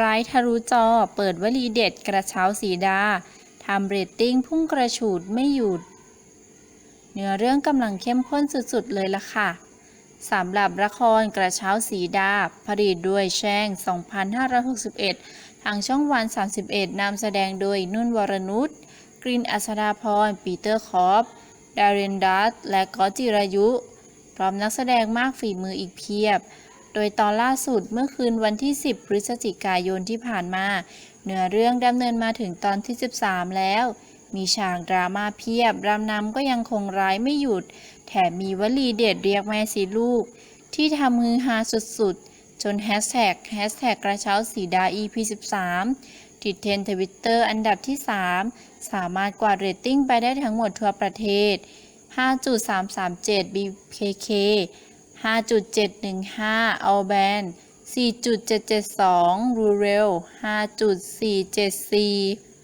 ร้ายทะลุจอเปิดวลีเด็ดกระเช้าสีดาทำเรตติ้งพุ่งกระฉูดไม่หยุด เนื้อเรื่องกำลังเข้มข้นสุดๆเลยล่ะค่ะสำหรับละครกระเช้าสีดา ผลิตด้วยแช่ง 2561 ทางช่องวัน 31 นำแสดงโดยนุ่นวรนุช กรินอัศดาพร ปีเตอร์คอปดาเรนดัสและกอจิรายุ พร้อมนักแสดงมากฝีมืออีกเพียบ โดยตอนล่าสุดเมื่อคืนวันที่ 10 พฤศจิกายนที่ผ่านมา เนื้อเรื่องดำเนินมาถึงตอนที่ 13 แล้ว มีฉากดราม่าเพียบ รำนำก็ยังคงร้ายไม่หยุด แถมมีวลีเด็ดเรียกแม่สีลูก ที่ทำฮือฮาสุดๆ จนแฮชแท็กแฮชแท็กกระเช้าสีดา EP 13 ติดเทรนทวิตเตอร์อันดับที่ 3 สามารถกวาดเรตติ้งไปได้ทั้งหมดทั่วประเทศ 5.337 BKK 5.715 เอาแบน4.772 รูเรล 5.474